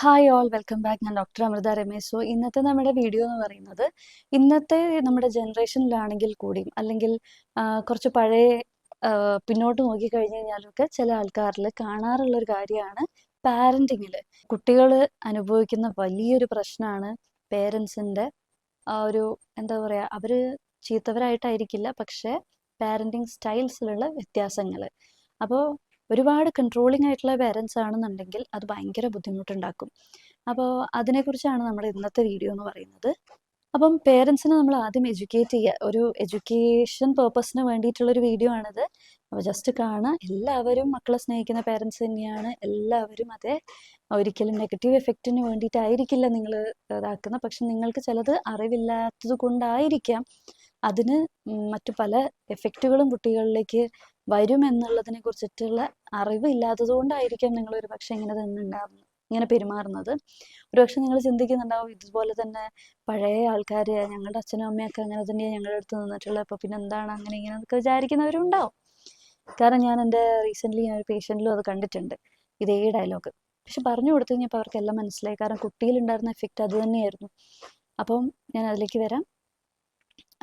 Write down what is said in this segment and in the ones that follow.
Hi all welcome back ഞാൻ doctor Amrita Ramesh. So ഇന്നത്തെ നമ്മുടെ വീഡിയോ എന്ന് പറയുന്നത് ഇന്നത്തെ നമ്മുടെ ജനറേഷനിലാണെങ്കിൽ കൂടിയും അല്ലെങ്കിൽ കുറച്ച് പഴയ പിന്നോട്ട് നോക്കി കഴിഞ്ഞു കഴിഞ്ഞാലൊക്കെ ചില ആൾക്കാരിൽ കാണാറുള്ള ഒരു കാര്യമാണ് പാരന്റിങ്ങിൽ കുട്ടികൾ അനുഭവിക്കുന്ന വലിയൊരു പ്രശ്നമാണ് പേരൻസിന്റെ ഒരു എന്താ പറയുക അവർ ചീത്തവരായിട്ടായിരിക്കില്ല പക്ഷേ പാരന്റിങ് സ്റ്റൈൽസിലുള്ള വ്യത്യാസങ്ങൾ. അപ്പോൾ ഒരുപാട് കൺട്രോളിംഗ് ആയിട്ടുള്ള പേരൻസ് ആണെന്നുണ്ടെങ്കിൽ അത് ഭയങ്കര ബുദ്ധിമുട്ടുണ്ടാക്കും. അപ്പോൾ അതിനെക്കുറിച്ചാണ് നമ്മുടെ ഇന്നത്തെ വീഡിയോ എന്ന് പറയുന്നത്. അപ്പം പേരൻസിനെ നമ്മൾ ആദ്യം എഡ്യൂക്കേറ്റ് ചെയ്യുക ഒരു എഡ്യൂക്കേഷൻ പേർപ്പസിന് വേണ്ടിയിട്ടുള്ള ഒരു വീഡിയോ ആണിത്. അപ്പോൾ ജസ്റ്റ് കാണുക. എല്ലാവരും മക്കളെ സ്നേഹിക്കുന്ന പേരൻസ് തന്നെയാണ്. എല്ലാവരും അതെ ഒരിക്കലും നെഗറ്റീവ് എഫക്റ്റിന് വേണ്ടിയിട്ടായിരിക്കില്ല നിങ്ങൾ ഇതാക്കുന്നത് പക്ഷെ നിങ്ങൾക്ക് ചിലത് അറിവില്ലാത്തത് കൊണ്ടായിരിക്കാം. അതിന് മറ്റു പല എഫക്റ്റുകളും കുട്ടികളിലേക്ക് വരും എന്നുള്ളതിനെ കുറിച്ചിട്ടുള്ള അറിവ് ഇല്ലാത്തത് കൊണ്ടായിരിക്കാം നിങ്ങൾ ഒരു പക്ഷെ ഇങ്ങനെ തന്നിണ്ടാവുന്നത് ഇങ്ങനെ പെരുമാറുന്നത്. ഒരുപക്ഷെ നിങ്ങൾ ചിന്തിക്കുന്നുണ്ടാവും ഇതുപോലെ തന്നെ പഴയ ആൾക്കാർ ഞങ്ങളുടെ അച്ഛനും അമ്മയൊക്കെ അങ്ങനെ തന്നെയാണ് ഞങ്ങളുടെ അടുത്ത് നിന്നിട്ടുള്ളത് അപ്പോൾ പിന്നെ എന്താണ് അങ്ങനെ ഇങ്ങനെ എന്നൊക്കെ വിചാരിക്കുന്നവരുണ്ടാവും. കാരണം ഞാൻ എന്റെ റീസെന്റ്ലി ഞാൻ ഒരു പേഷ്യന്റിലും അത് കണ്ടിട്ടുണ്ട് ഇതേ ഡയലോഗ് പക്ഷെ പറഞ്ഞു കൊടുത്തു കഴിഞ്ഞപ്പോൾ അവർക്കെല്ലാം മനസ്സിലായി. കാരണം കുട്ടിയിലുണ്ടായിരുന്ന എഫക്റ്റ് അത് തന്നെയായിരുന്നു. അപ്പം ഞാൻ അതിലേക്ക് വരാം.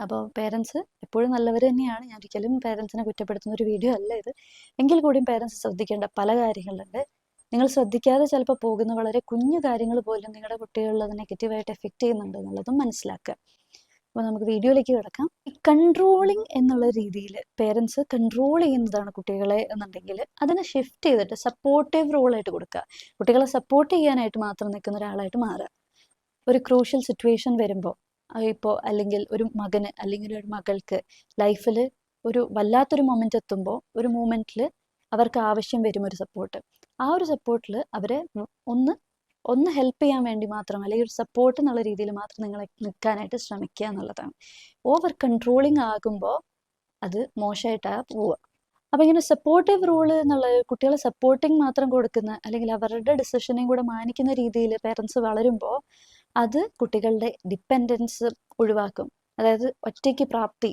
അപ്പോൾ പേരൻസ് എപ്പോഴും നല്ലവർ തന്നെയാണ്. ഞാൻ ഒരിക്കലും പേരൻസിനെ കുറ്റപ്പെടുത്തുന്ന ഒരു വീഡിയോ അല്ല ഇത്. എങ്കിൽ കൂടിയും പേരൻസ് ശ്രദ്ധിക്കേണ്ട പല കാര്യങ്ങളുണ്ട്. നിങ്ങൾ ശ്രദ്ധിക്കാതെ ചിലപ്പോൾ പോകുന്ന വളരെ കുഞ്ഞു കാര്യങ്ങൾ പോലും നിങ്ങളുടെ കുട്ടികളിൽ അത് നെഗറ്റീവായിട്ട് എഫക്റ്റ് ചെയ്യുന്നുണ്ട് എന്നുള്ളതും മനസ്സിലാക്കുക. അപ്പോൾ നമുക്ക് വീഡിയോയിലേക്ക് കിടക്കാം. കൺട്രോളിങ് എന്നുള്ള രീതിയിൽ പേരൻസ് കൺട്രോൾ ചെയ്യുന്നതാണ് കുട്ടികളെ എന്നുണ്ടെങ്കിൽ അതിനെ ഷിഫ്റ്റ് ചെയ്തിട്ട് സപ്പോർട്ടീവ് റോളായിട്ട് കൊടുക്കുക. കുട്ടികളെ സപ്പോർട്ട് ചെയ്യാനായിട്ട് മാത്രം നിൽക്കുന്ന ഒരാളായിട്ട് മാറുക. ഒരു ക്രൂഷ്യൽ സിറ്റുവേഷൻ വരുമ്പോൾ ഇപ്പോൾ അല്ലെങ്കിൽ ഒരു മകന് അല്ലെങ്കിൽ ഒരു മകൾക്ക് ലൈഫിൽ ഒരു വല്ലാത്തൊരു മൊമെന്റ് എത്തുമ്പോൾ ഒരു മൂമെന്റിൽ അവർക്ക് ആവശ്യം വരും ഒരു സപ്പോർട്ട് ആ ഒരു സപ്പോർട്ടിൽ അവരെ ഒന്ന് ഒന്ന് ഹെൽപ്പ് ചെയ്യാൻ വേണ്ടി മാത്രം അല്ലെങ്കിൽ ഒരു സപ്പോർട്ട് എന്നുള്ള രീതിയിൽ മാത്രം നിങ്ങൾ നിൽക്കാനായിട്ട് ശ്രമിക്കുക എന്നുള്ളതാണ്. ഓവർ കൺട്രോളിങ് ആകുമ്പോൾ അത് മോശമായിട്ടാണ് പോവുക. അപ്പം ഇങ്ങനെ സപ്പോർട്ടീവ് റോൾ എന്നുള്ള കുട്ടികളെ സപ്പോർട്ടിങ് മാത്രം കൊടുക്കുന്ന അല്ലെങ്കിൽ അവരുടെ ഡിസിഷനെയും കൂടെ മാനിക്കുന്ന രീതിയിൽ പേരൻസ് വളരുമ്പോൾ അത് കുട്ടികളുടെ ഡിപ്പെൻഡൻസ് ഒഴിവാക്കും. അതായത് ഒറ്റയ്ക്ക് പ്രാപ്തി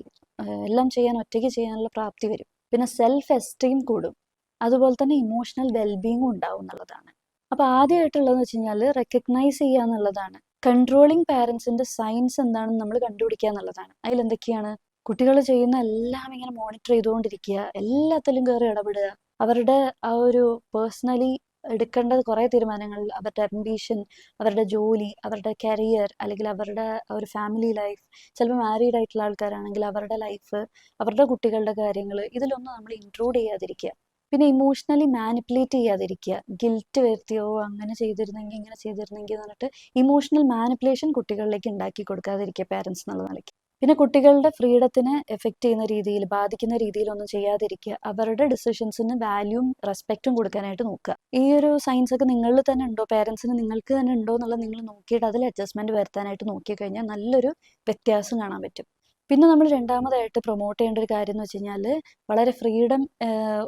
എല്ലാം ചെയ്യാൻ ഒറ്റയ്ക്ക് ചെയ്യാനുള്ള പ്രാപ്തി വരും. പിന്നെ സെൽഫ് എസ്റ്റീം കൂടും. അതുപോലെ തന്നെ ഇമോഷണൽ വെൽബീങ്ങും ഉണ്ടാവും എന്നുള്ളതാണ്. അപ്പോൾ ആദ്യമായിട്ടുള്ളതെന്ന് വെച്ച് കഴിഞ്ഞാൽ റെക്കഗ്നൈസ് ചെയ്യുക എന്നുള്ളതാണ്. കൺട്രോളിങ് പാരൻസിന്റെ സയൻസ് എന്താണെന്ന് നമ്മൾ കണ്ടുപിടിക്കുക എന്നുള്ളതാണ്. അതിൽ എന്തൊക്കെയാണ്? കുട്ടികൾ ചെയ്യുന്ന എല്ലാം ഇങ്ങനെ മോണിറ്റർ ചെയ്തുകൊണ്ടിരിക്കുക എല്ലാത്തിലും കയറി ഇടപെടുക. അവരുടെ ആ ഒരു പേഴ്സണലി എടുക്കേണ്ട കുറേ തീരുമാനങ്ങൾ അവരുടെ അംബീഷൻ അവരുടെ ജോലി അവരുടെ കരിയർ അല്ലെങ്കിൽ അവരുടെ ഒരു ഫാമിലി ലൈഫ് ചിലപ്പോൾ മാരീഡ് ആയിട്ടുള്ള ആൾക്കാരാണെങ്കിൽ അവരുടെ ലൈഫ് അവരുടെ കുട്ടികളുടെ കാര്യങ്ങൾ ഇതിലൊന്നും നമ്മൾ ഇൻക്ലൂഡ് ചെയ്യാതിരിക്കുക. പിന്നെ ഇമോഷണലി മാനിപ്പുലേറ്റ് ചെയ്യാതിരിക്കുക. ഗിൽറ്റ് വരുത്തിയോ അങ്ങനെ ചെയ്തിരുന്നെങ്കിൽ ഇങ്ങനെ ചെയ്തിരുന്നെങ്കിൽ എന്ന് പറഞ്ഞിട്ട് ഇമോഷണൽ മാനിപ്പുലേഷൻ കുട്ടികളിലേക്ക് ഉണ്ടാക്കി കൊടുക്കാതിരിക്കുക പാരൻസ് എന്നുള്ള നിലയ്ക്ക്. പിന്നെ കുട്ടികളുടെ ഫ്രീഡത്തിനെ എഫക്റ്റ് ചെയ്യുന്ന രീതിയിൽ ബാധിക്കുന്ന രീതിയിലൊന്നും ചെയ്യാതിരിക്കുക. അവരുടെ ഡിസിഷൻസിന് വാല്യൂം റെസ്പെക്റ്റും കൊടുക്കാനായിട്ട് നോക്കുക. ഈ ഒരു സയൻസ് ഒക്കെ നിങ്ങളിൽ തന്നെ ഉണ്ടോ? പേരൻസിന് നിങ്ങൾക്ക് തന്നെ ഉണ്ടോ? എന്നുള്ളത് നിങ്ങൾ നോക്കിയിട്ട് അതിൽ അഡ്ജസ്റ്റ്മെന്റ് വരുത്താനായിട്ട് നോക്കിക്കഴിഞ്ഞാൽ നല്ലൊരു വ്യത്യാസം കാണാൻ പറ്റും. പിന്നെ നമ്മൾ രണ്ടാമതായിട്ട് പ്രൊമോട്ട് ചെയ്യേണ്ട ഒരു കാര്യം എന്ന് വെച്ച് കഴിഞ്ഞാൽ വളരെ ഫ്രീഡം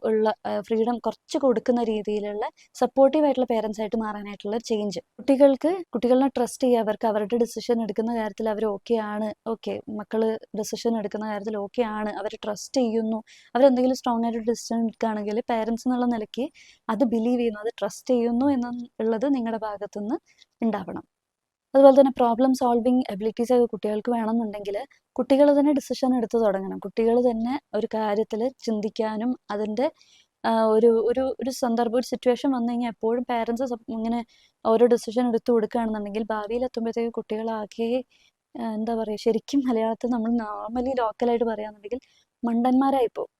ഉള്ള ഫ്രീഡം കുറച്ച് കൊടുക്കുന്ന രീതിയിലുള്ള സപ്പോർട്ടീവ് ആയിട്ടുള്ള പേരൻസ് ആയിട്ട് മാറാനായിട്ടുള്ള ചേഞ്ച് കുട്ടികൾക്ക് കുട്ടികളെ ട്രസ്റ്റ് ചെയ്യുക അവർക്ക് അവരുടെ ഡിസിഷൻ എടുക്കുന്ന കാര്യത്തിൽ അവർ ഓക്കെ ആണ് ഓക്കെ മക്കൾ ഡിസിഷൻ എടുക്കുന്ന കാര്യത്തിൽ ഓക്കെ ആണ് അവർ ട്രസ്റ്റ് ചെയ്യുന്നു. അവരെന്തെങ്കിലും സ്ട്രോങ് ആയിട്ട് ഡിസിഷൻ എടുക്കുകയാണെങ്കിൽ പേരൻസ് എന്നുള്ള നിലയ്ക്ക് അത് ബിലീവ് ചെയ്യുന്നു അത് ട്രസ്റ്റ് ചെയ്യുന്നു എന്നുള്ളത് നിങ്ങളുടെ ഭാഗത്തുനിന്ന് ഉണ്ടാവണം. അതുപോലെ തന്നെ പ്രോബ്ലം സോൾവിങ് എബിലിറ്റീസ് ഒക്കെ കുട്ടികൾക്ക് വേണമെന്നുണ്ടെങ്കിൽ കുട്ടികൾ തന്നെ ഡിസിഷൻ എടുത്തു തുടങ്ങണം. കുട്ടികൾ തന്നെ ഒരു കാര്യത്തിൽ ചിന്തിക്കാനും അതിന്റെ ഒരു ഒരു ഒരു സന്ദർഭം ഒരു സിറ്റുവേഷൻ വന്നു കഴിഞ്ഞാൽ എപ്പോഴും പാരൻസ് ഇങ്ങനെ ഓരോ ഡിസിഷൻ എടുത്തു കൊടുക്കുകയാണെന്നുണ്ടെങ്കിൽ ഭാവിയിൽ എത്തുമ്പോഴത്തേക്ക് കുട്ടികളാകെ എന്താ പറയുക ശരിക്കും മലയാളത്തിൽ നമ്മൾ നോർമലി ലോക്കലായിട്ട് പറയുകയാണെന്നുണ്ടെങ്കിൽ മണ്ടന്മാരായി പോകും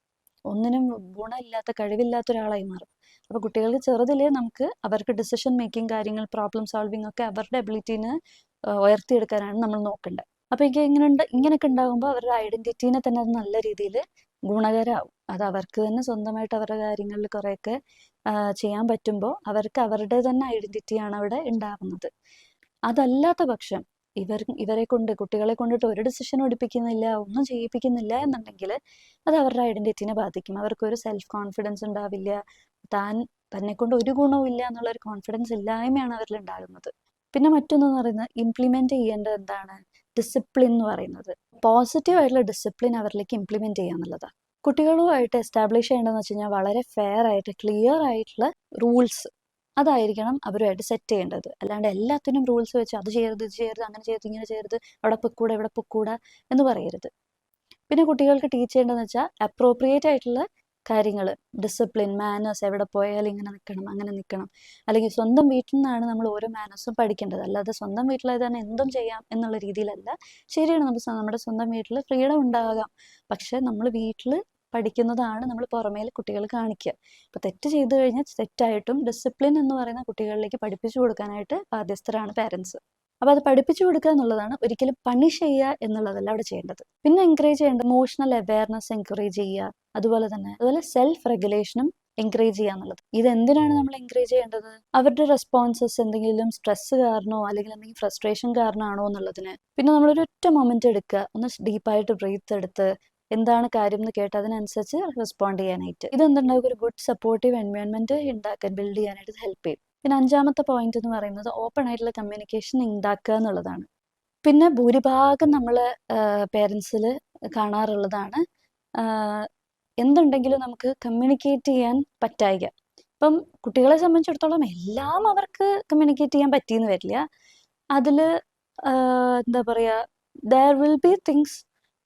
ഒന്നിനും ഗുണമില്ലാത്ത കഴിവില്ലാത്ത ഒരാളായി മാറും. അപ്പോൾ കുട്ടികൾക്ക് ചെറുതിലേ നമുക്ക് അവർക്ക് ഡിസിഷൻ മേക്കിംഗ് കാര്യങ്ങൾ പ്രോബ്ലം സോൾവിംഗ് ഒക്കെ അവരുടെ എബിലിറ്റീനെ ഉയർത്തിയെടുക്കാനാണ് നമ്മൾ നോക്കേണ്ടത്. അപ്പോൾ എനിക്ക് ഇങ്ങനെ ഉണ്ട് ഇങ്ങനെയൊക്കെ ഉണ്ടാകുമ്പോൾ അവരുടെ ഐഡന്റിറ്റീനെ തന്നെ അത് നല്ല രീതിയിൽ ഗുണകരമാവും അത് അവർക്ക് തന്നെ സ്വന്തമായിട്ട് അവരുടെ കാര്യങ്ങളിൽ കുറേയൊക്കെ ചെയ്യാൻ പറ്റുമ്പോൾ അവർക്ക് അവരുടെ തന്നെ ഐഡന്റിറ്റിയാണ് അവിടെ ഉണ്ടാവുന്നത്. അതല്ലാത്ത പക്ഷം ഇവർ ഇവരെ കൊണ്ട് കുട്ടികളെ കൊണ്ടിട്ട് ഒരു ഡിസിഷൻ എടുപ്പിക്കുന്നില്ല ഒന്നും ചെയ്യിപ്പിക്കുന്നില്ല എന്നുണ്ടെങ്കിൽ അത് അവരുടെ ഐഡന്റിറ്റിനെ ബാധിക്കും. അവർക്കൊരു സെൽഫ് കോൺഫിഡൻസ് ഉണ്ടാവില്ല താൻ തന്നെ കൊണ്ട് ഒരു ഗുണവും ഇല്ല എന്നുള്ള ഒരു കോൺഫിഡൻസ് ഇല്ലായ്മയാണ് അവരിൽ ഉണ്ടാകുന്നത്. പിന്നെ മറ്റൊന്നെന്ന് പറയുന്നത് ഇംപ്ലിമെന്റ് ചെയ്യേണ്ടത് എന്താണ്? ഡിസിപ്ലിൻ എന്ന് പറയുന്നത്. പോസിറ്റീവ് ആയിട്ടുള്ള ഡിസിപ്ലിൻ അവരിലേക്ക് ഇംപ്ലിമെന്റ് ചെയ്യുക എന്നുള്ളതാണ് കുട്ടികളുമായിട്ട് എസ്റ്റാബ്ലിഷ് ചെയ്യേണ്ടതെന്ന് വെച്ച് കഴിഞ്ഞാൽ വളരെ ഫെയർ ആയിട്ട് ക്ലിയർ ആയിട്ടുള്ള റൂൾസ് അതായിരിക്കണം അവരുമായിട്ട് സെറ്റ് ചെയ്യേണ്ടത്. അല്ലാണ്ട് എല്ലാത്തിനും റൂൾസ് വെച്ച് അത് ചെയ്യരുത് ഇത് ചെയ്യരുത് അങ്ങനെ ചെയ്യരുത് ഇങ്ങനെ ചെയ്യരുത് അവിടെ പൊക്കൂടാ ഇവിടെ പൊക്കൂടാ എന്ന് പറയരുത്. പിന്നെ കുട്ടികൾക്ക് ടീച്ച് ചെയ്യേണ്ടതെന്ന് വെച്ചാൽ അപ്രോപ്രിയേറ്റ് ആയിട്ടുള്ള കാര്യങ്ങൾ ഡിസിപ്ലിൻ മാനേഴ്സ് എവിടെ പോയാലും ഇങ്ങനെ നിൽക്കണം അങ്ങനെ നിൽക്കണം അല്ലെങ്കിൽ സ്വന്തം വീട്ടിൽ നിന്നാണ് നമ്മൾ ഓരോ മാനേഴ്സും പഠിക്കേണ്ടത്. അല്ലാതെ സ്വന്തം വീട്ടിലായത് തന്നെ എന്തും ചെയ്യാം എന്നുള്ള രീതിയിലല്ല. ശരിയാണ് നമുക്ക് നമ്മുടെ സ്വന്തം വീട്ടിൽ ഫ്രീഡം ഉണ്ടാകാം. പക്ഷെ നമ്മൾ വീട്ടിൽ പഠിക്കുന്നതാണ് നമ്മൾ പുറമേൽ കുട്ടികൾ കാണിക്കുക. അപ്പോൾ തെറ്റ് ചെയ്തു കഴിഞ്ഞാൽ തെറ്റായിട്ടും ഡിസിപ്ലിൻ എന്ന് പറയുന്ന കുട്ടികളിലേക്ക് പഠിപ്പിച്ചു കൊടുക്കാനായിട്ട് ബാധ്യസ്ഥരാണ് പാരൻസ് അപ്പോൾ അത് പഠിപ്പിച്ചു കൊടുക്കുക എന്നുള്ളതാണ് ഒരിക്കലും പണിഷ് ചെയ്യുക എന്നുള്ളതല്ല അവിടെ ചെയ്യേണ്ടത്. പിന്നെ എൻകറേജ് ചെയ്യേണ്ടത് ഇമോഷണൽ അവയർനെസ് എൻകറേജ് ചെയ്യുക. അതുപോലെ തന്നെ അതുപോലെ സെൽഫ് റെഗുലേഷനും എൻകറേജ് ചെയ്യുക എന്നുള്ളത്. ഇത് എന്തിനാണ് നമ്മൾ എൻകറേജ് ചെയ്യേണ്ടത്? അവരുടെ റെസ്പോൺസസ് എന്തെങ്കിലും സ്ട്രെസ് കാരണമോ അല്ലെങ്കിൽ എന്തെങ്കിലും ഫ്രസ്ട്രേഷൻ കാരണമാണോ എന്നുള്ളതിന്. പിന്നെ നമ്മൾ ഒറ്റ മൊമെന്റ് എടുക്കുക. ഒന്ന് ഡീപ്പായിട്ട് ബ്രീത്ത് എടുത്ത് എന്താണ് കാര്യം എന്ന് കേട്ട് അതിനനുസരിച്ച് റെസ്പോണ്ട് ചെയ്യാനായിട്ട്. ഇത് എന്തുണ്ടാവും ഒരു ഗുഡ് സപ്പോർട്ടീവ് എൻവയോൺമെന്റ് ഉണ്ടാക്കാൻ ബിൽഡ് ചെയ്യാനായിട്ട് ഹെൽപ്പ് ചെയ്യും. പിന്നെ അഞ്ചാമത്തെ പോയിന്റ് എന്ന് പറയുന്നത് ഓപ്പൺ ആയിട്ടുള്ള കമ്മ്യൂണിക്കേഷൻ ഉണ്ടാക്കുക എന്നുള്ളതാണ്. പിന്നെ ഭൂരിഭാഗം നമ്മൾ പേരൻസിൽ കാണാറുള്ളതാണ് എന്തുണ്ടെങ്കിലും നമുക്ക് കമ്മ്യൂണിക്കേറ്റ് ചെയ്യാൻ പറ്റായിക. ഇപ്പം കുട്ടികളെ സംബന്ധിച്ചിടത്തോളം എല്ലാം അവർക്ക് കമ്മ്യൂണിക്കേറ്റ് ചെയ്യാൻ പറ്റിയെന്ന് വരില്ല. അതിൽ എന്താ പറയുക ദർ വിൽ ബി തിങ്സ്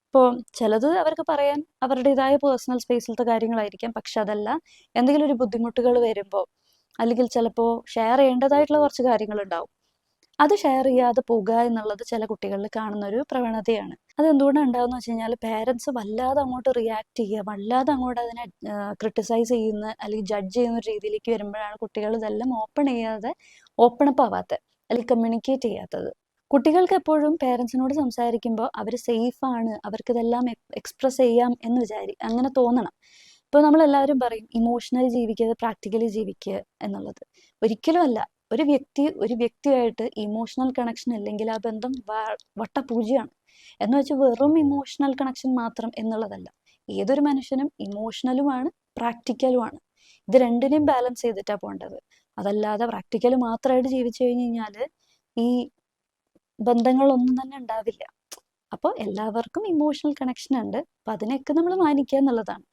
ഇപ്പോൾ ചിലത് അവർക്ക് പറയാൻ അവരുടേതായ പേഴ്സണൽ സ്പേസിലത്തെ കാര്യങ്ങളായിരിക്കാം പക്ഷെ അതല്ല എന്തെങ്കിലും ഒരു ബുദ്ധിമുട്ടുകൾ വരുമ്പോൾ അല്ലെങ്കിൽ ചിലപ്പോൾ ഷെയർ ചെയ്യേണ്ടതായിട്ടുള്ള കുറച്ച് കാര്യങ്ങളുണ്ടാവും. അത് ഷെയർ ചെയ്യാതെ പോകുക എന്നുള്ളത് ചില കുട്ടികളിൽ കാണുന്ന ഒരു പ്രവണതയാണ്. അത് എന്തുകൊണ്ടാണ് ഉണ്ടാകുന്ന വെച്ച് കഴിഞ്ഞാൽ പേരൻസ് വല്ലാതെ അങ്ങോട്ട് റിയാക്ട് ചെയ്യുക വല്ലാതെ അങ്ങോട്ട് അതിനെ ക്രിട്ടിസൈസ് ചെയ്യുന്ന അല്ലെങ്കിൽ ജഡ്ജ് ചെയ്യുന്ന ഒരു രീതിയിലേക്ക് വരുമ്പോഴാണ് കുട്ടികൾ ഇതെല്ലാം ഓപ്പൺ ചെയ്യാതെ ഓപ്പൺ അപ്പ് ആവാത്തത് അല്ലെങ്കിൽ കമ്മ്യൂണിക്കേറ്റ് ചെയ്യാത്തത്. കുട്ടികൾക്ക് എപ്പോഴും പേരൻസിനോട് സംസാരിക്കുമ്പോൾ അവർ സേഫാണ് അവർക്കിതെല്ലാം എക്സ്പ്രസ് ചെയ്യാം എന്ന് വിചാരി അങ്ങനെ തോന്നണം. ഇപ്പോൾ നമ്മളെല്ലാവരും പറയും ഇമോഷണലി ജീവിക്കുക പ്രാക്ടിക്കലി ജീവിക്കുക എന്നുള്ളത്. ഒരിക്കലും അല്ല ഒരു വ്യക്തി ഒരു വ്യക്തിയായിട്ട് ഇമോഷണൽ കണക്ഷൻ ഇല്ലെങ്കിൽ ആ ബന്ധം വട്ട പൂജയാണ് എന്ന് വെച്ച് വെറും ഇമോഷണൽ കണക്ഷൻ മാത്രം എന്നുള്ളതല്ല. ഏതൊരു മനുഷ്യനും ഇമോഷണലുമാണ് പ്രാക്ടിക്കലുമാണ് ഇത് രണ്ടിനെയും ബാലൻസ് ചെയ്തിട്ടാണ് പോകേണ്ടത് അതല്ലാതെ പ്രാക്ടിക്കൽ മാത്രമായിട്ട് ജീവിച്ചു കഴിഞ്ഞ് കഴിഞ്ഞാൽ ഈ ബന്ധങ്ങളൊന്നും തന്നെ ഉണ്ടാവില്ല. അപ്പോൾ എല്ലാവർക്കും ഇമോഷണൽ കണക്ഷൻ ഉണ്ട്. അപ്പം അതിനെയൊക്കെ നമ്മൾ മാനിക്കുക എന്നുള്ളതാണ്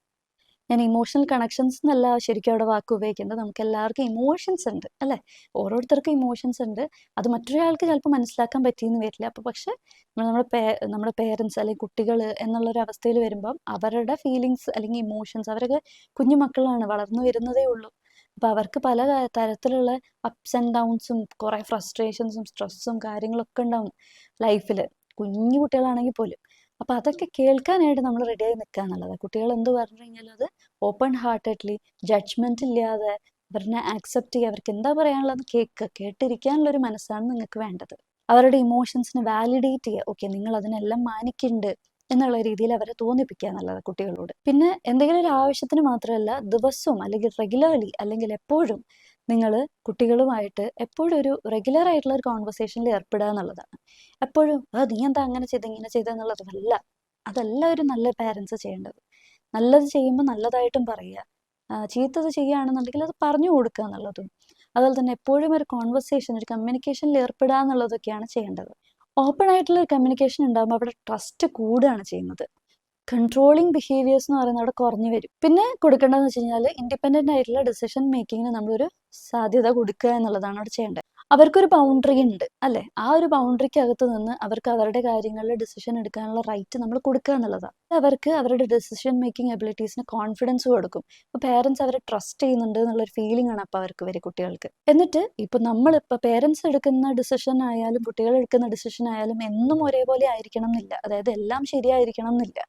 ഞാൻ ഇമോഷണൽ കണക്ഷൻസ് എന്നല്ല ശരിക്കും അവിടെ വാക്ക് ഉപയോഗിക്കുന്നത്. നമുക്ക് എല്ലാവർക്കും ഇമോഷൻസ് ഉണ്ട് അല്ലേ? ഓരോരുത്തർക്കും ഇമോഷൻസ് ഉണ്ട്. അത് മറ്റൊരാൾക്ക് ചിലപ്പോൾ മനസ്സിലാക്കാൻ പറ്റിയെന്ന് വരില്ല. അപ്പോൾ പക്ഷെ നമ്മൾ നമ്മുടെ നമ്മുടെ പേരൻസ് അല്ലെങ്കിൽ കുട്ടികൾ എന്നുള്ളൊരു അവസ്ഥയിൽ വരുമ്പം അവരുടെ ഫീലിങ്സ് അല്ലെങ്കിൽ ഇമോഷൻസ് അവരൊക്കെ കുഞ്ഞു മക്കളാണ് വളർന്നു വരുന്നതേ ഉള്ളൂ. അപ്പോൾ അവർക്ക് പല തരത്തിലുള്ള അപ്സ് ആൻഡ് ഡൗൺസും കുറേ ഫ്രസ്ട്രേഷൻസും സ്ട്രെസ്സും കാര്യങ്ങളൊക്കെ ഉണ്ടാവും ലൈഫിൽ കുഞ്ഞു കുട്ടികളാണെങ്കിൽ പോലും. അപ്പോൾ അതൊക്കെ കേൾക്കാനായിട്ട് നമ്മൾ റെഡിയായി നിൽക്കുക എന്നുള്ളത്. കുട്ടികൾ എന്ത് പറഞ്ഞു കഴിഞ്ഞാൽ അത് ഓപ്പൺ ഹാർട്ടഡ്ലി ജഡ്ജ്മെന്റ് ഇല്ലാതെ അവരെ ആക്സെപ്റ്റ് ചെയ്യുക അവർക്ക് എന്താ പറയാനുള്ളത് കേൾക്കുക കേട്ടിരിക്കാനുള്ള ഒരു മനസ്സാണ് നിങ്ങൾക്ക് വേണ്ടത്. അവരുടെ ഇമോഷൻസിനെ വാലിഡേറ്റ് ചെയ്യുക ഓക്കെ നിങ്ങൾ അതിനെല്ലാം മാനിക്കുന്നുണ്ട് എന്നുള്ള രീതിയിൽ അവരെ തോന്നിപ്പിക്കുക എന്നുള്ളത് കുട്ടികളോട്. പിന്നെ എന്തെങ്കിലും ഒരു ആവശ്യത്തിന് മാത്രമല്ല ദിവസവും അല്ലെങ്കിൽ റെഗുലർലി അല്ലെങ്കിൽ എപ്പോഴും നിങ്ങൾ കുട്ടികളുമായിട്ട് എപ്പോഴും ഒരു റെഗുലർ ആയിട്ടുള്ള ഒരു കോൺവെർസേഷനിൽ ഏർപ്പെടുക എന്നുള്ളതാണ്. എപ്പോഴും അത് നീ എന്താ അങ്ങനെ ചെയ്ത് ഇങ്ങനെ ചെയ്ത് എന്നുള്ളതല്ല അതല്ല ഒരു നല്ല പാരൻസ് ചെയ്യേണ്ടത്. നല്ലത് ചെയ്യുമ്പോൾ നല്ലതായിട്ടും പറയുക. ചീത്തത് ചെയ്യുകയാണെന്നുണ്ടെങ്കിൽ അത് പറഞ്ഞു കൊടുക്കുക എന്നുള്ളതും അതുപോലെ തന്നെ എപ്പോഴും ഒരു കോൺവെർസേഷൻ ഒരു കമ്മ്യൂണിക്കേഷനിൽ ഏർപ്പെടുക എന്നുള്ളതൊക്കെയാണ് ചെയ്യേണ്ടത്. ഓപ്പൺ ആയിട്ടുള്ള കമ്മ്യൂണിക്കേഷൻ ഉണ്ടാകുമ്പോൾ അവിടെ ട്രസ്റ്റ് കൂടുകയാണ് ചെയ്യുന്നത്. കൺട്രോളിങ് ബിഹേവിയേഴ്സ് എന്ന് പറയുന്നത് അവിടെ കുറഞ്ഞു വരും. പിന്നെ കൊടുക്കേണ്ടതെന്ന് വെച്ച് കഴിഞ്ഞാൽ ഇൻഡിപെൻഡന്റ് ആയിട്ടുള്ള ഡിസിഷൻ മേക്കിങ്ങിന് നമ്മളൊരു സാധ്യത കൊടുക്കുക എന്നുള്ളതാണ് അവിടെ ചെയ്യേണ്ടത്. അവർക്കൊരു ബൗണ്ടറി ഉണ്ട് അല്ലെ? ആ ഒരു ബൗണ്ടറിക്ക് അകത്ത് നിന്ന് അവർക്ക് അവരുടെ കാര്യങ്ങളിൽ ഡിസിഷൻ എടുക്കാനുള്ള റൈറ്റ് നമ്മൾ കൊടുക്കുക എന്നുള്ളതാണ് അവർക്ക് അവരുടെ ഡിസിഷൻ മേക്കിംഗ് എബിലിറ്റീസിന് കോൺഫിഡൻസ് കൊടുക്കും. അപ്പോൾ പേരൻസ് അവരെ ട്രസ്റ്റ് ചെയ്യുന്നുണ്ട് എന്നുള്ളൊരു ഫീലിംഗ് ആണ് അപ്പോൾ അവർക്ക് വരെ കുട്ടികൾക്ക്. എന്നിട്ട് ഇപ്പൊ നമ്മളിപ്പോൾ പേരൻസ് എടുക്കുന്ന ഡിസിഷൻ ആയാലും കുട്ടികൾ എടുക്കുന്ന ഡിസിഷൻ ആയാലും എന്നും ഒരേപോലെ ആയിരിക്കണം എന്നില്ല. അതായത് എല്ലാം ശരിയായിരിക്കണം എന്നില്ല.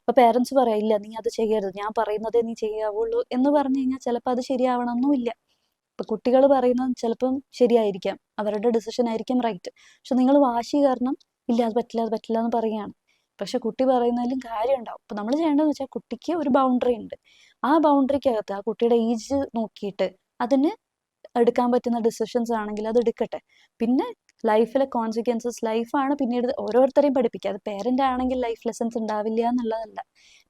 ഇപ്പൊ പേരൻസ് പറയില്ല നീ അത് ചെയ്യരുത്. ഞാൻ പറയുന്നതേ നീ ചെയ്യാവുള്ളൂ എന്ന് പറഞ്ഞു കഴിഞ്ഞാൽ ചിലപ്പോൾ അത് ശരിയാവണമെന്നുമില്ല ഇപ്പൊ കുട്ടികൾ പറയുന്നത് ചിലപ്പം ശരിയായിരിക്കാം. അവരുടെ ഡിസിഷൻ ആയിരിക്കാം റൈറ്റ് പക്ഷെ നിങ്ങൾ വാശി കാരണം ഇല്ല അത് പറ്റില്ല അത് പറ്റില്ല എന്ന് പറയുകയാണ്. പക്ഷെ കുട്ടി പറയുന്നതിലും കാര്യം ഉണ്ടാവും അപ്പൊ നമ്മൾ ചെയ്യേണ്ടതെന്ന് വെച്ചാൽ കുട്ടിക്ക് ഒരു ബൗണ്ടറി ഉണ്ട്. ആ ബൗണ്ടറിക്കകത്ത് ആ കുട്ടിയുടെ ഏജ് നോക്കിയിട്ട് അതിന് എടുക്കാൻ പറ്റുന്ന ഡിസിഷൻസ് ആണെങ്കിൽ അത് എടുക്കട്ടെ. പിന്നെ ലൈഫിലെ കോൺസിക്വൻസസ് ലൈഫാണ് പിന്നീട് ഓരോരുത്തരെയും പഠിപ്പിക്കുക. അത് പേരന്റ് ആണെങ്കിൽ ലൈഫ് ലെസൺസ് ഉണ്ടാവില്ല എന്നുള്ളതല്ല.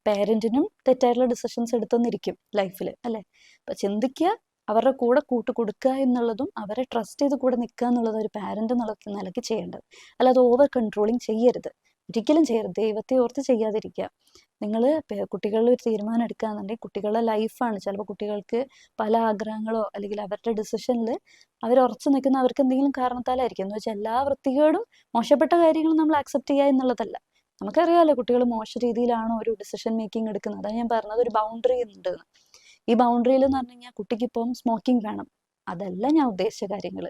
പേരന്റിനും തെറ്റായിട്ടുള്ള ഡിസിഷൻസ് എടുത്തെന്നിരിക്കും ലൈഫിൽ അല്ലേ? അപ്പം ചിന്തിക്കുക അവരുടെ കൂടെ കൂട്ട് കൊടുക്കുക എന്നുള്ളതും അവരെ ട്രസ്റ്റ് ചെയ്ത് കൂടെ നിൽക്കുക എന്നുള്ളതും ഒരു പാരന്റ് എന്നുള്ള നിലയ്ക്ക് ചെയ്യേണ്ടത്. അല്ലാതെ ഓവർ കൺട്രോളിങ് ചെയ്യരുത്. ഒരിക്കലും ചെയ്യരുത്. ദൈവത്തെ ഓർത്ത് ചെയ്യാതിരിക്കുക. നിങ്ങൾ കുട്ടികളിൽ ഒരു തീരുമാനം എടുക്കുകയാണെന്നുണ്ടെങ്കിൽ കുട്ടികളുടെ ലൈഫാണ് ചിലപ്പോൾ കുട്ടികൾക്ക് പല ആഗ്രഹങ്ങളോ അല്ലെങ്കിൽ അവരുടെ ഡിസിഷനിൽ അവർ ഉറച്ചു നിൽക്കുന്ന അവർക്ക് എന്തെങ്കിലും കാരണത്താലായിരിക്കും. എന്ന് വെച്ചാൽ എല്ലാ വൃത്തികേടും മോശപ്പെട്ട കാര്യങ്ങളും നമ്മൾ അക്സെപ്റ്റ് ചെയ്യുക എന്നുള്ളതല്ല. നമുക്കറിയാമല്ലോ കുട്ടികൾ മോശ രീതിയിലാണോ ഒരു ഡിസിഷൻ മേക്കിംഗ് എടുക്കുന്നത്. അതാണ് ഞാൻ പറഞ്ഞത്. ഒരു ബൗണ്ടറി ഉണ്ട് ഈ ബൗണ്ടറിയിൽ എന്ന് പറഞ്ഞു കഴിഞ്ഞാൽ കുട്ടിക്ക് ഇപ്പം സ്മോക്കിംഗ് വേണം. അതല്ല ഞാൻ ഉദ്ദേശിച്ച കാര്യങ്ങൾ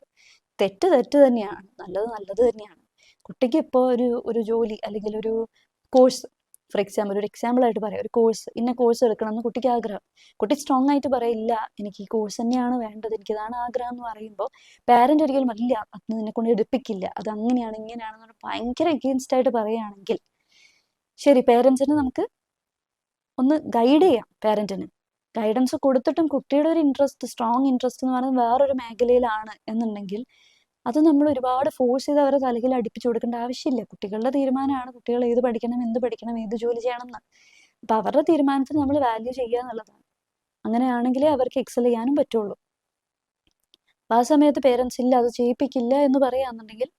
തെറ്റ് തെറ്റ് തന്നെയാണ്. നല്ലത് നല്ലത് തന്നെയാണ്. കുട്ടിക്ക് ഇപ്പോൾ ഒരു ഒരു ജോലി അല്ലെങ്കിൽ ഒരു കോഴ്സ് ഫോർ എക്സാമ്പിൾ ഒരു എക്സാമ്പിൾ ആയിട്ട് പറയാം. ഒരു കോഴ്സ് ഇന്ന കോഴ്സ് എടുക്കണം എന്ന് കുട്ടിക്ക് ആഗ്രഹം. കുട്ടി സ്ട്രോങ് ആയിട്ട് പറയില്ല എനിക്ക് ഈ കോഴ്സ് തന്നെയാണ് വേണ്ടത് എനിക്ക് ഇതാണ് ആഗ്രഹം എന്ന് പറയുമ്പോൾ പാരന്റ് ഒരിക്കലും അല്ല അത് നിന്നെ കൊണ്ട് എടുപ്പിക്കില്ല. അത് അങ്ങനെയാണ് ഇങ്ങനെയാണെന്ന് ഭയങ്കര എഗെയിൻസ്റ്റ് ആയിട്ട് പറയുകയാണെങ്കിൽ ശരി പേരൻസിന് നമുക്ക് ഒന്ന് ഗൈഡ് ചെയ്യാം പേരന്റിന് ഗൈഡൻസ് കൊടുത്തിട്ടും കുട്ടിയുടെ ഒരു ഇൻട്രസ്റ്റ് സ്ട്രോങ് ഇൻട്രസ്റ്റ് എന്ന് പറയുന്നത് വേറൊരു മേഖലയിലാണ് എന്നുണ്ടെങ്കിൽ അത് നമ്മൾ ഒരുപാട് ഫോഴ്സ് ചെയ്ത് അവരെ തലയിൽ അടുപ്പിച്ചു കൊടുക്കേണ്ട ആവശ്യമില്ല. കുട്ടികളുടെ തീരുമാനമാണ് കുട്ടികൾ ഏത് പഠിക്കണം എന്ത് പഠിക്കണം ഏത് ജോലി ചെയ്യണം എന്ന്. അപ്പൊ അവരുടെ തീരുമാനത്തിന് നമ്മൾ വാല്യൂ ചെയ്യുക എന്നുള്ളതാണ്. അങ്ങനെയാണെങ്കിലേ അവർക്ക് എക്സൽ ചെയ്യാനും പറ്റുള്ളൂ. ആ സമയത്ത് പേരൻസ് ഇല്ല അത് ചെയ്യിപ്പിക്കില്ല എന്ന് പറയുകയാണെന്നുണ്ടെങ്കിൽ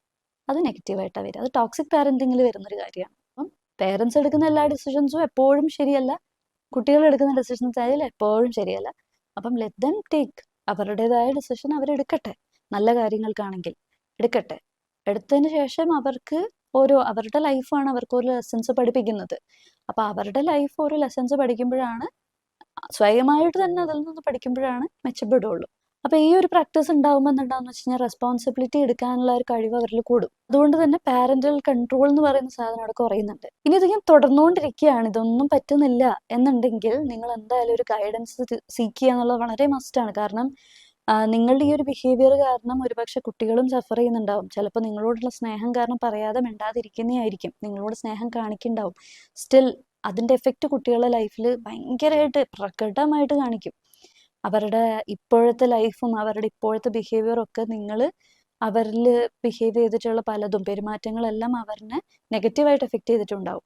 അത് നെഗറ്റീവായിട്ടാണ് വരിക. അത് ടോക്സിക് പാരന്റിങ്ങിൽ വരുന്നൊരു കാര്യമാണ്. അപ്പം പേരൻസ് എടുക്കുന്ന എല്ലാ ഡിസിഷൻസും എപ്പോഴും ശരിയല്ല. കുട്ടികൾ എടുക്കുന്ന ഡിസിഷൻസ് ആയാലും എപ്പോഴും ശരിയല്ല. അപ്പം ലെറ്റ് ദം ടേക്ക് അവരുടേതായ ഡിസിഷൻ അവരെടുക്കട്ടെ നല്ല കാര്യങ്ങൾക്കാണെങ്കിൽ എടുക്കട്ടെ. എടുത്തതിന് ശേഷം അവർക്ക് ഓരോ അവരുടെ ലൈഫാണ് അവർക്ക് ഒരു ലെസൺസ് പഠിപ്പിക്കുന്നത്. അപ്പോൾ അവരുടെ ലൈഫ് ഓരോ ലെസൺസ് പഠിക്കുമ്പോഴാണ് സ്വയമായിട്ട് തന്നെ അതിൽ നിന്ന് പഠിക്കുമ്പോഴാണ് മെച്ചപ്പെടുള്ളൂ അപ്പോൾ ഈ ഒരു പ്രാക്ടീസ് ഉണ്ടാകുമ്പോൾ എന്താണെന്ന് വെച്ച് കഴിഞ്ഞാൽ റെസ്പോൺസിബിലിറ്റി എടുക്കാനുള്ള ഒരു കഴിവ് അവരിൽ കൂടും. അതുകൊണ്ട് തന്നെ പാരന്റൽ കൺട്രോൾ എന്ന് പറയുന്ന സാധനം അവിടെ കുറയുന്നുണ്ട്. ഇനി ഇത് തുടർന്നുകൊണ്ടിരിക്കുകയാണ് ഇതൊന്നും പറ്റുന്നില്ല എന്നുണ്ടെങ്കിൽ നിങ്ങൾ എന്തായാലും ഒരു ഗൈഡൻസ് സീക്ക് ചെയ്യുക എന്നുള്ളത് വളരെ ആണ്. കാരണം നിങ്ങളുടെ ഈ ഒരു ബിഹേവിയർ കാരണം ഒരുപക്ഷെ കുട്ടികളും സഫർ ചെയ്യുന്നുണ്ടാവും. ചിലപ്പോൾ നിങ്ങളോടുള്ള സ്നേഹം കാരണം പറയാതെ മിണ്ടാതിരിക്കുന്നതായിരിക്കും നിങ്ങളോട് സ്നേഹം കാണിക്കുന്നുണ്ടാവും. സ്റ്റിൽ അതിന്റെ എഫക്റ്റ് കുട്ടികളുടെ ലൈഫിൽ ഭയങ്കരമായിട്ട് പ്രകടമായിട്ട് കാണിക്കും. അവരുടെ ഇപ്പോഴത്തെ ലൈഫും അവരുടെ ഇപ്പോഴത്തെ ബിഹേവിയറും ഒക്കെ നിങ്ങൾ അവരിൽ ബിഹേവ് ചെയ്തിട്ടുള്ള പലതും പെരുമാറ്റങ്ങളെല്ലാം അവരിനെ നെഗറ്റീവായിട്ട് എഫക്റ്റ് ചെയ്തിട്ടുണ്ടാവും.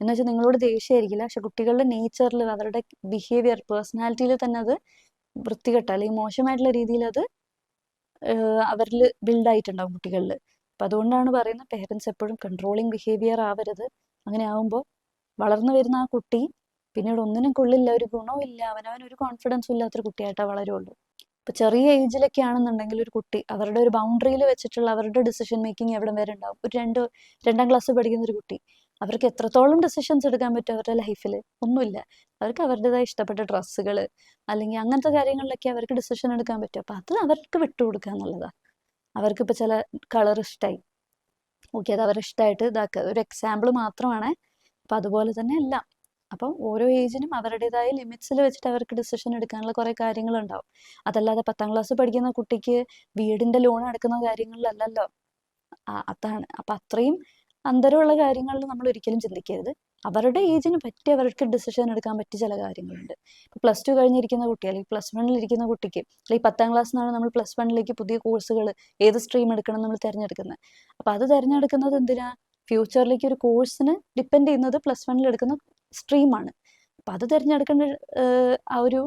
എന്ന് വെച്ചാൽ നിങ്ങളോട് ദേഷ്യമായിരിക്കില്ല. പക്ഷെ കുട്ടികളുടെ നേച്ചറിൽ അവരുടെ ബിഹേവിയർ പേഴ്സണാലിറ്റിയിൽ തന്നെ അത് വൃത്തികെട്ട. അല്ലെങ്കിൽ മോശമായിട്ടുള്ള രീതിയിൽ അത് അവരിൽ ബിൽഡായിട്ടുണ്ടാവും കുട്ടികളിൽ അപ്പം അതുകൊണ്ടാണ് പറയുന്നത് പേരൻസ് എപ്പോഴും കൺട്രോളിങ് ബിഹേവിയർ ആവരുത്. അങ്ങനെ ആവുമ്പോൾ വളർന്നു വരുന്ന ആ കുട്ടി പിന്നീട് ഒന്നിനും കൊള്ളില്ല ഒരു ഗുണവും ഇല്ല അവനവൻ ഒരു കോൺഫിഡൻസും ഇല്ലാത്തൊരു കുട്ടിയായിട്ടേ വളരുള്ളൂ. ഇപ്പൊ ചെറിയ ഏജിലൊക്കെ ആണെന്നുണ്ടെങ്കിൽ ഒരു കുട്ടി അവരുടെ ഒരു ബൗണ്ടറിയിൽ വെച്ചിട്ടുള്ള അവരുടെ ഡിസിഷൻ മേക്കിംഗ് എവിടെ വരെ ഉണ്ടാവും? ഒരു രണ്ട് രണ്ടാം ക്ലാസ് പഠിക്കുന്ന ഒരു കുട്ടി അവർക്ക് എത്രത്തോളം ഡിസിഷൻസ് എടുക്കാൻ പറ്റും അവരുടെ ലൈഫിൽ ഒന്നുമില്ല. അവർക്ക് അവരുടേതായ ഇഷ്ടപ്പെട്ട ഡ്രസ്സുകൾ അല്ലെങ്കിൽ അങ്ങനത്തെ കാര്യങ്ങളിലൊക്കെ അവർക്ക് ഡിസിഷൻ എടുക്കാൻ പറ്റും. അപ്പം അത് അവർക്ക് വിട്ടുകൊടുക്കുക എന്നുള്ളതാണ് അവർക്കിപ്പോൾ ചില കളർ ഇഷ്ടമായി ഓക്കെ അത് അവരിഷ്ടമായിട്ട് ഇതാക്കുക. ഒരു എക്സാമ്പിൾ മാത്രമാണ്. അപ്പം അതുപോലെ തന്നെ എല്ലാം. അപ്പം ഓരോ ഏജിനും അവരുടേതായ ലിമിറ്റ്സിൽ വെച്ചിട്ട് അവർക്ക് ഡിസിഷൻ എടുക്കാനുള്ള കുറേ കാര്യങ്ങളുണ്ടാവും. അതല്ലാതെ പത്താം ക്ലാസ് പഠിക്കുന്ന കുട്ടിക്ക് വീടിന്റെ ലോൺ അടക്കുന്ന കാര്യങ്ങളിലല്ലല്ലോ. അതാണ്. അപ്പം അത്രയും അന്തരമുള്ള കാര്യങ്ങളിൽ നമ്മൾ ഒരിക്കലും ചിന്തിക്കരുത്. അവരുടെ ഏജിന് പറ്റി അവർക്ക് ഡിസിഷൻ എടുക്കാൻ പറ്റിയ ചില കാര്യങ്ങളുണ്ട്. ഇപ്പോൾ പ്ലസ് ടു കഴിഞ്ഞിരിക്കുന്ന കുട്ടി അല്ലെങ്കിൽ പ്ലസ് വണ്ണിലിരിക്കുന്ന കുട്ടിക്ക് അല്ലെങ്കിൽ പത്താം ക്ലാസ് നിന്നാണ് നമ്മൾ പ്ലസ് വണ്ണിലേക്ക് പുതിയ കോഴ്സുകൾ ഏത് സ്ട്രീം എടുക്കണം നമ്മൾ തിരഞ്ഞെടുക്കുന്നത്. അപ്പോൾ അത് തിരഞ്ഞെടുക്കുന്നത് എന്തിനാ? ഫ്യൂച്ചറിലേക്ക് ഒരു കോഴ്സിന് ഡിപ്പെൻഡ് ചെയ്യുന്നത് പ്ലസ് വണ്ണിൽ എടുക്കുന്ന സ്ട്രീമാണ് അപ്പം അത് തിരഞ്ഞെടുക്കേണ്ട ആ ഒരു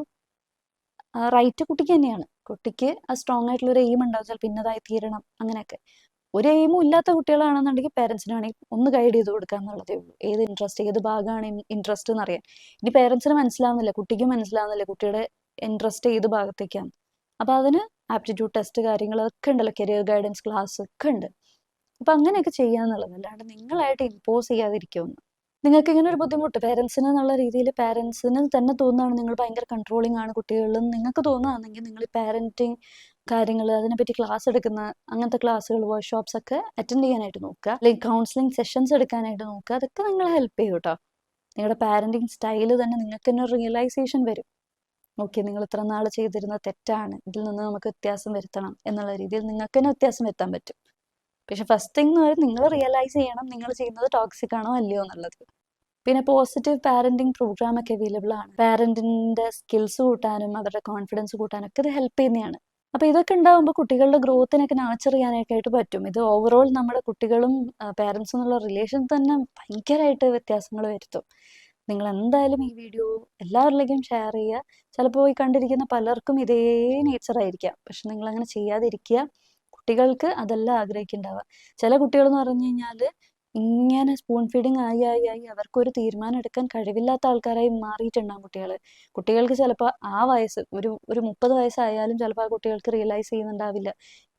റൈറ്റ് കുട്ടിക്ക് തന്നെയാണ്. കുട്ടിക്ക് ആ സ്ട്രോങ് ആയിട്ടുള്ള ഒരു എയിം ഉണ്ടാവും. ചിലപ്പോൾ ഇന്നതായി തീരണം അങ്ങനെയൊക്കെ. ഒരു എയിമും ഇല്ലാത്ത കുട്ടികളാണെന്നുണ്ടെങ്കിൽ പേരൻസിന് വേണമെങ്കിൽ ഒന്ന് ഗൈഡ് ചെയ്ത് കൊടുക്കുക എന്നുള്ളതേ ഉള്ളൂ. ഏത് ഇൻട്രസ്റ്റ് ഏത് ഭാഗമാണ് ഇൻട്രസ്റ്റ് എന്ന് അറിയാൻ ഇനി പേരൻസിന് മനസ്സിലാവുന്നില്ല കുട്ടിക്കും മനസ്സിലാവുന്നില്ല കുട്ടിയുടെ ഇൻട്രസ്റ്റ് ഏത് ഭാഗത്തേക്കാണ്. അപ്പോൾ അതിന് ആപ്റ്റിറ്റ്യൂഡ് ടെസ്റ്റ് കാര്യങ്ങളൊക്കെ ഉണ്ടല്ലോ കരിയർ ഗൈഡൻസ് ക്ലാസ് ഒക്കെ ഉണ്ട്. അപ്പം അങ്ങനെയൊക്കെ ചെയ്യാന്നുള്ളത്. അല്ലാണ്ട് നിങ്ങളായിട്ട് ഇമ്പോസ് ചെയ്യാതിരിക്കുമെന്ന് നിങ്ങൾക്ക് ഇങ്ങനെ ഒരു ബുദ്ധിമുട്ട്? പേരൻസിന് എന്നുള്ള രീതിയിൽ പേരൻസിന് തന്നെ തോന്നുകയാണ് നിങ്ങൾ ഭയങ്കര കൺട്രോളിങ് ആണ് കുട്ടികളിൽ നിങ്ങൾക്ക് തോന്നുകയാണെങ്കിൽ നിങ്ങൾ പാരന്റിങ് കാര്യങ്ങൾ അതിനെപ്പറ്റി ക്ലാസ് എടുക്കുന്ന അങ്ങനത്തെ ക്ലാസ്സുകൾ വർക്ക്ഷോപ്സ് ഒക്കെ അറ്റൻഡ് ചെയ്യാനായിട്ട് നോക്കുക. അല്ലെങ്കിൽ കൗൺസിലിംഗ് സെഷൻസ് എടുക്കാനായിട്ട് നോക്കുക. അതൊക്കെ നിങ്ങളെ ഹെൽപ്പ് ചെയ്യും കേട്ടോ നിങ്ങളുടെ പാരന്റിങ് സ്റ്റൈൽ തന്നെ നിങ്ങൾക്ക് തന്നെ റിയലൈസേഷൻ വരും. ഓക്കെ നിങ്ങൾ ഇത്ര നാൾ ചെയ്തിരുന്ന തെറ്റാണ്. ഇതിൽ നിന്ന് നമുക്ക് വ്യത്യാസം വരുത്തണം എന്നുള്ള രീതിയിൽ നിങ്ങൾക്ക് തന്നെ വ്യത്യാസം വരുത്താൻ പറ്റും. പക്ഷെ ഫസ്റ്റ് തിങ് എന്ന് പറയുന്നത് നിങ്ങൾ റിയലൈസ് ചെയ്യണം. നിങ്ങൾ ചെയ്യുന്നത് ടോക്സിക് ആണോ അല്ലയോ എന്നുള്ളത്. പിന്നെ പോസിറ്റീവ് പാരന്റിങ് പ്രോഗ്രാം ഒക്കെ അവൈലബിൾ ആണ്. പാരന്റിന്റെ സ്കിൽസ് കൂട്ടാനും അവരുടെ കോൺഫിഡൻസ് കൂട്ടാനും ഒക്കെ ഇത് ഹെൽപ്പ് ചെയ്യുന്നതാണ്. അപ്പോൾ ഇതൊക്കെ ഉണ്ടാകുമ്പോൾ കുട്ടികളുടെ ഗ്രോത്തിനൊക്കെ നാച്ചർ ചെയ്യാനൊക്കെ ആയിട്ട് പറ്റും. ഇത് ഓവറോൾ നമ്മുടെ കുട്ടികളും പാരൻസും എന്നുള്ള റിലേഷൻ തന്നെ ഭയങ്കരമായിട്ട് വ്യത്യാസങ്ങൾ വരുത്തും. നിങ്ങൾ എന്തായാലും ഈ വീഡിയോ എല്ലാവരിലേക്കും ഷെയർ ചെയ്യുക. ചിലപ്പോൾ ഈ കണ്ടിരിക്കുന്ന പലർക്കും ഇതേ നേച്ചർ ആയിരിക്കാം. പക്ഷെ നിങ്ങൾ അങ്ങനെ ചെയ്യാതിരിക്കുക. കുട്ടികൾക്ക് അതല്ല ആഗ്രഹിക്കുന്നുണ്ടാവുക. ചില കുട്ടികൾ എന്ന് പറഞ്ഞു കഴിഞ്ഞാൽ ഇങ്ങനെ സ്പൂൺ ഫീഡിങ് ആയി ആയി ആയി അവർക്കൊരു തീരുമാനം എടുക്കാൻ കഴിവില്ലാത്ത ആൾക്കാരായി മാറിയിട്ടുണ്ടാകും കുട്ടികൾ കുട്ടികൾക്ക് ചിലപ്പോൾ ആ വയസ്സ് ഒരു ഒരു മുപ്പത് വയസ്സായാലും ചിലപ്പോൾ ആ കുട്ടികൾക്ക് റിയലൈസ് ചെയ്യുന്നുണ്ടാവില്ല.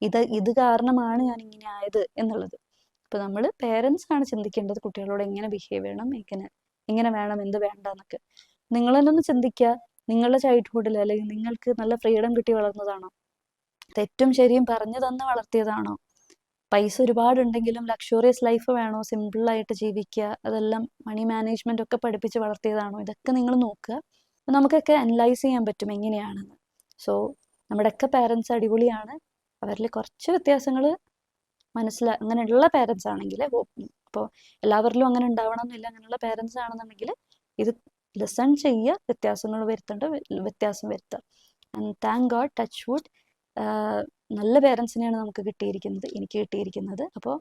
ഇത് ഇത് കാരണമാണ് ഞാൻ ഇങ്ങനെ ആയത് എന്നുള്ളത്. അപ്പോൾ നമ്മൾ പേരൻസ് ആണ് ചിന്തിക്കേണ്ടത് കുട്ടികളോട് എങ്ങനെ ബിഹേവ് ചെയ്യണം എങ്ങനെ എങ്ങനെ വേണം എന്ത് വേണ്ട എന്നൊക്കെ നിങ്ങൾ തന്നെ ഒന്ന് ചിന്തിക്കുക നിങ്ങളുടെ ചൈൽഡ്ഹുഡിൽ അല്ലെങ്കിൽ നിങ്ങൾക്ക് നല്ല ഫ്രീഡം കിട്ടി വളർന്നതാണോ? തെറ്റും ശരിയും പറഞ്ഞു തന്ന് വളർത്തിയതാണോ? പൈസ ഒരുപാടുണ്ടെങ്കിലും ലക്ഷറിയസ് ലൈഫ് വേണോ? സിമ്പിൾ ആയിട്ട് ജീവിക്കുക അതെല്ലാം മണി മാനേജ്മെന്റ് ഒക്കെ പഠിപ്പിച്ച് വളർത്തിയതാണോ? ഇതൊക്കെ നിങ്ങൾ നോക്കുക. നമുക്കൊക്കെ അനലൈസ് ചെയ്യാൻ പറ്റും എങ്ങനെയാണെന്ന്. സോ നമ്മുടെയൊക്കെ പാരൻസ് അടിപൊളിയാണ്. അവരിൽ കുറച്ച് വ്യത്യാസങ്ങൾ മനസ്സിലാ അങ്ങനെയുള്ള പാരൻസ് ആണെങ്കിൽ ഇപ്പോൾ എല്ലാവരിലും അങ്ങനെ ഉണ്ടാവണം എന്നില്ല അങ്ങനെയുള്ള പാരൻസ് ആണെന്നുണ്ടെങ്കിൽ ഇത് ലെസൺ ചെയ്യുക വ്യത്യാസങ്ങൾ വരുത്തേണ്ട വ്യത്യാസം വരുത്തുക. And thank God touch wood നല്ല പേരൻസിനെയാണ് നമുക്ക് കിട്ടിയിരിക്കുന്നത് എനിക്ക് കിട്ടിയിരിക്കുന്നത്. അപ്പോൾ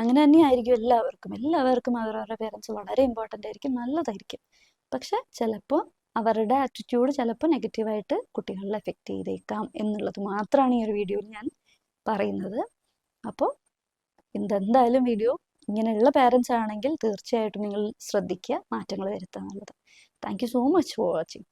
അങ്ങനെ തന്നെയായിരിക്കും എല്ലാവർക്കും. എല്ലാവർക്കും അവരവരുടെ പേരൻസ് വളരെ ഇമ്പോർട്ടന്റ് ആയിരിക്കും നല്ലതായിരിക്കും. പക്ഷെ ചിലപ്പോൾ അവരുടെ ആറ്റിറ്റ്യൂഡ് ചിലപ്പോൾ നെഗറ്റീവായിട്ട് കുട്ടികളിൽ എഫക്റ്റ് ചെയ്തേക്കാം എന്നുള്ളത് മാത്രമാണ് ഈ ഒരു വീഡിയോയിൽ ഞാൻ പറയുന്നത്. അപ്പോൾ എന്തെന്തായാലും വീഡിയോ ഇങ്ങനെയുള്ള പാരൻസ് ആണെങ്കിൽ തീർച്ചയായിട്ടും നിങ്ങൾ ശ്രദ്ധിക്കുക മാറ്റങ്ങൾ വരുത്താൻ നല്ലത് thank you so much for watching